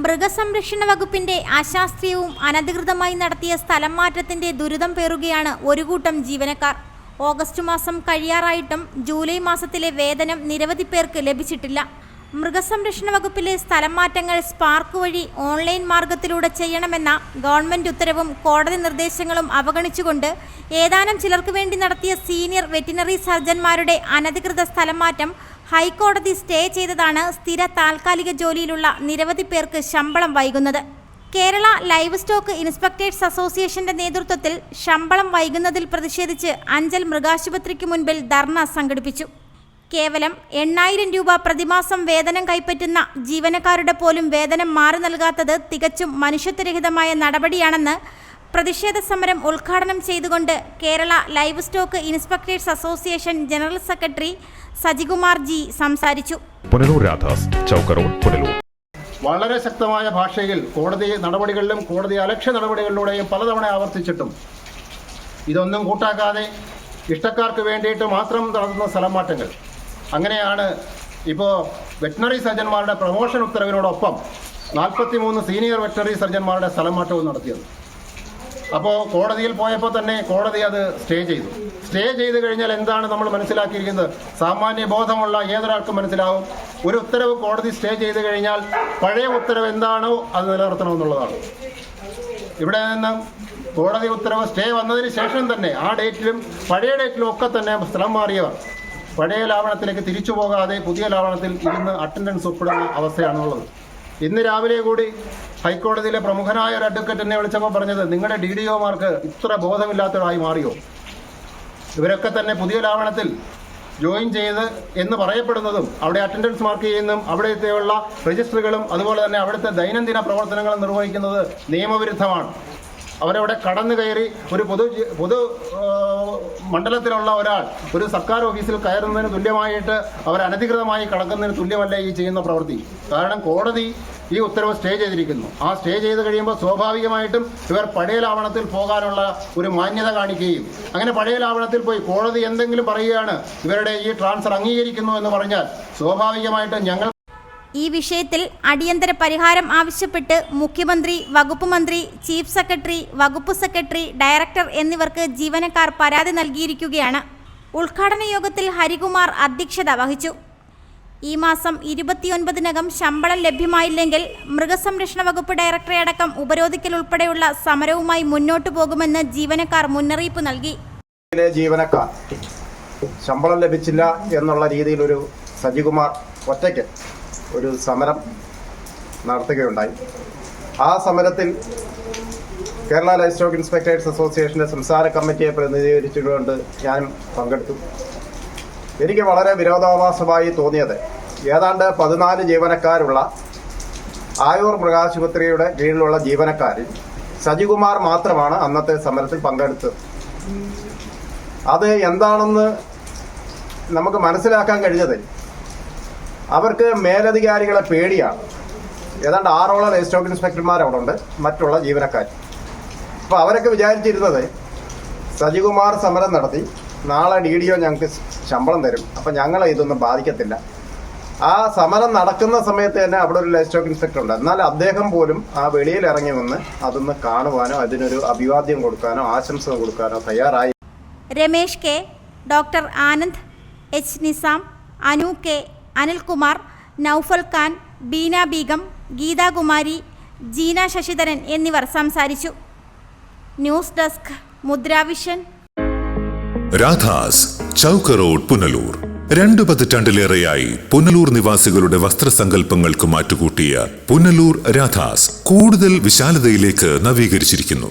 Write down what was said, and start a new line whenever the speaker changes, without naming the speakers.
മൃഗസംരക്ഷണ വകുപ്പിന്റെ അശാസ്ത്രീയവും അനധികൃതമായി നടത്തിയ സ്ഥലം മാറ്റത്തിന്റെ ദുരിതം പേറുകയാണ് ഒരു കൂട്ടം ജീവനക്കാർ. ഓഗസ്റ്റ് മാസം കഴിയാറായിട്ടും ജൂലൈ മാസത്തിലെ വേതനം നിരവധി പേർക്ക് ലഭിച്ചിട്ടില്ല. മൃഗസംരക്ഷണ വകുപ്പിലെ സ്ഥലം മാറ്റങ്ങൾ സ്പാർക്ക് വഴി ഓൺലൈൻ മാർഗത്തിലൂടെ ചെയ്യണമെന്ന ഗവൺമെന്റ് ഉത്തരവും കോടതി നിർദ്ദേശങ്ങളും അവഗണിച്ചുകൊണ്ട് ഏതാനും ചിലർക്ക് വേണ്ടി നടത്തിയ സീനിയർ വെറ്റിനറി സർജന്മാരുടെ അനധികൃത സ്ഥലം മാറ്റം ഹൈക്കോടതി സ്റ്റേ ചെയ്തതാണ് സ്ഥിര താൽക്കാലിക ജോലിയിലുള്ള നിരവധി പേർക്ക് ശമ്പളം വൈകുന്നത്. കേരള ലൈവ് സ്റ്റോക്ക് ഇൻസ്പെക്ടേഴ്സ് അസോസിയേഷന്റെ നേതൃത്വത്തിൽ ശമ്പളം വൈകുന്നതിൽ പ്രതിഷേധിച്ച് അഞ്ചൽ മൃഗാശുപത്രിക്ക് മുൻപിൽ ധർണ സംഘടിപ്പിച്ചു. കേവലം എണ്ണായിരം രൂപ പ്രതിമാസം വേതനം കൈപ്പറ്റുന്ന ജീവനക്കാരുടെ പോലും വേതനം മാറി നൽകാത്തത് തികച്ചും മനുഷ്യത്വരഹിതമായ നടപടിയാണെന്ന് പ്രതിഷേധ സമരം ഉദ്ഘാടനം ചെയ്തുകൊണ്ട് Kerala livestock inspectors association general secretary Sajikumar G സംസാരിച്ചു.
പുനലൂർ രാധാസ് പുനലൂർ.
വളരെ ശക്തമായ ഭാഷയിൽ കോടതി നടപടികളിലും കോടതി അലക്ഷ്യ നടപടികളിലൂടെയും പലതവണ ആവർത്തിച്ചിട്ടും ഇതൊന്നും കൂട്ടാക്കാതെ ഇഷ്ടക്കാർക്ക് വേണ്ടിയിട്ട് മാത്രം നടത്തുന്ന സ്ഥലം മാറ്റങ്ങൾ അങ്ങനെയാണ് ഇപ്പോൾ വെറ്റിനറി സർജന്മാരുടെ പ്രൊമോഷൻ ഉത്തരവിനോടൊപ്പം നാൽപ്പത്തി മൂന്ന് സീനിയർ വെറ്റിനറി സർജന്മാരുടെ സ്ഥലം മാറ്റവും നടത്തിയത്. അപ്പോൾ കോടതിയിൽ പോയപ്പോൾ തന്നെ കോടതി അത് സ്റ്റേ ചെയ്തു. സ്റ്റേ ചെയ്ത് കഴിഞ്ഞാൽ എന്താണ് നമ്മൾ മനസ്സിലാക്കിയിരിക്കുന്നത്? സാമാന്യ ബോധമുള്ള ഏതൊരാൾക്കും മനസ്സിലാവും. ഒരു ഉത്തരവ് കോടതി സ്റ്റേ ചെയ്ത് കഴിഞ്ഞാൽ പഴയ ഉത്തരവ് എന്താണോ അത് നിലനിർത്തണമെന്നുള്ളതാണ്. ഇവിടെ നിന്ന് കോടതി ഉത്തരവ് സ്റ്റേ വന്നതിന് ശേഷം തന്നെ ആ ഡേറ്റിലും പഴയ ഡേറ്റിലും ഒക്കെ തന്നെ സ്ഥലം മാറിയവർ. പഴയ ലാവണത്തിലേക്ക് തിരിച്ചു പോകാതെ പുതിയ ലാവണത്തിൽ ഇരുന്ന് അറ്റൻഡൻസ് ഒപ്പിടുന്ന അവസ്ഥയാണുള്ളത്. ഇന്ന് രാവിലെ കൂടി ഹൈക്കോടതിയിലെ പ്രമുഖനായ ഒരു അഡ്വക്കേറ്റ് എന്നെ വിളിച്ചപ്പോൾ പറഞ്ഞത് നിങ്ങളുടെ ഡി ഡി ഒമാർക്ക് ഇത്ര ബോധമില്ലാത്തവരായി മാറിയോ? ഇവരൊക്കെ തന്നെ പുതിയ ലാവണത്തിൽ ജോയിൻ ചെയ്ത് എന്ന് പറയപ്പെടുന്നതും അവിടെ അറ്റൻഡൻസ് മാർക്ക് ചെയ്യുന്നതും അവിടുത്തെയുള്ള രജിസ്റ്ററുകളും അതുപോലെ തന്നെ അവിടുത്തെ ദൈനംദിന പ്രവർത്തനങ്ങളും നിർവഹിക്കുന്നത് നിയമവിരുദ്ധമാണ്. അവരവിടെ കടന്നു കയറി ഒരു പൊതു പൊതു മണ്ഡലത്തിലുള്ള ഒരാൾ ഒരു സർക്കാർ ഓഫീസിൽ കയറുന്നതിന് തുല്യമായിട്ട് അവർ അനധികൃതമായി കടക്കുന്നതിന് തുല്യമല്ല ഈ ചെയ്യുന്ന പ്രവൃത്തി. കാരണം കോടതി ഈ ഉത്തരവ് സ്റ്റേ ചെയ്തിരിക്കുന്നു. ആ സ്റ്റേ ചെയ്ത് കഴിയുമ്പോൾ സ്വാഭാവികമായിട്ടും ഇവർ പഴയ ലാവണത്തിൽ പോകാനുള്ള ഒരു മാന്യത കാണിക്കുകയും അങ്ങനെ പഴയ ലാവണത്തിൽ പോയി കോടതി എന്തെങ്കിലും പറയുകയാണ് ഇവരുടെ ഈ ട്രാൻസ്ഫർ അംഗീകരിക്കുന്നു എന്ന് പറഞ്ഞാൽ സ്വാഭാവികമായിട്ടും ഞങ്ങൾ
ഈ വിഷയത്തിൽ അടിയന്തര പരിഹാരം ആവശ്യപ്പെട്ട് മുഖ്യമന്ത്രി വകുപ്പ് മന്ത്രി ചീഫ് സെക്രട്ടറി വകുപ്പ് സെക്രട്ടറി ഡയറക്ടർ എന്നിവർക്ക് ജീവനക്കാർ പരാതി നൽകിയിരിക്കുകയാണ്. ഉദ്ഘാടന യോഗത്തിൽ ഹരികുമാർ അധ്യക്ഷത വഹിച്ചു. ഈ മാസം ഇരുപത്തിയൊൻപതിനകം ശമ്പളം ലഭ്യമായില്ലെങ്കിൽ മൃഗസംരക്ഷണ വകുപ്പ് ഡയറക്ടറെ അടക്കം ഉപരോധിക്കൽ ഉൾപ്പെടെയുള്ള സമരവുമായി മുന്നോട്ടു പോകുമെന്ന് ജീവനക്കാർ മുന്നറിയിപ്പ് നൽകി.
ജീവനക്കാർ ശമ്പളം ലഭിച്ചില്ല എന്നുള്ള രീതിയിൽ ഒരു സജികുമാർ ഒറ്റയ്ക്ക് ഒരു സമരം നടത്തുകയുണ്ടായി. ആ സമരത്തിൽ കേരള ലൈഫ് സ്റ്റോക്ക് ഇൻസ്പെക്ടേഴ്സ് അസോസിയേഷന്റെ സംസാര കമ്മിറ്റിയെ പ്രതിനിധീകരിച്ചുകൊണ്ട് ഞാൻ പങ്കെടുത്തു. എനിക്ക് വളരെ വിരോധാഭാസമായി തോന്നിയത് ഏതാണ്ട് പതിനാല് ജീവനക്കാരുള്ള ആയൂർ മൃഗാശുപത്രിയുടെ കീഴിലുള്ള ജീവനക്കാരിൽ സജികുമാർ മാത്രമാണ് അന്നത്തെ സമരത്തിൽ പങ്കെടുത്തത്. അത് എന്താണെന്ന് നമുക്ക് മനസ്സിലാക്കാൻ കഴിഞ്ഞത് അവർക്ക് മേലധികാരികളെ പേടിയാണ്. ഏതാണ്ട് ആറോളം ലൈഫ് സ്റ്റോക്ക് ഇൻസ്പെക്ടർമാർ അവിടെ ഉണ്ട് മറ്റുള്ള ജീവനക്കാർ. അപ്പോൾ അവരൊക്കെ വിചാരിച്ചിരുന്നത് സജികുമാർ സമരം നടത്തി. നാളെ ഡി ഡി ഒ ഞങ്ങൾക്ക് ശമ്പളം തരും. അപ്പോൾ ഞങ്ങളെ ഇതൊന്നും ബാധിക്കത്തില്ല. ആ സമരം നടക്കുന്ന സമയത്ത് തന്നെ അവിടെ ഒരു ലൈഫ് സ്റ്റോക്ക് ഇൻസ്പെക്ടർ ഉണ്ട്. എന്നാൽ അദ്ദേഹം പോലും ആ വെളിയിൽ ഇറങ്ങി വന്ന് അതൊന്ന് കാണുവാനോ അതിനൊരു അഭിവാദ്യം കൊടുക്കാനോ ആശംസ കൊടുക്കാനോ തയ്യാറായി.
Ramesh K doctor Anand H Nisam Anu K Anilkumar Naufal Khan Beena Beegum Geethakumari Jeena Sasidharan എന്നിവർ സംസാരിച്ചു. News desk Mudra vision
Radhas Chowk road Punalur. രണ്ടു പതിറ്റാണ്ടിലേറെയായി പുനലൂർ നിവാസികളുടെ വസ്ത്രസങ്കല്പങ്ങൾക്ക് മാറ്റുകൂട്ടിയ പുനലൂർ രാധാസ് കൂടുതൽ വിശാലതയിലേക്ക് നവീകരിച്ചിരിക്കുന്നു.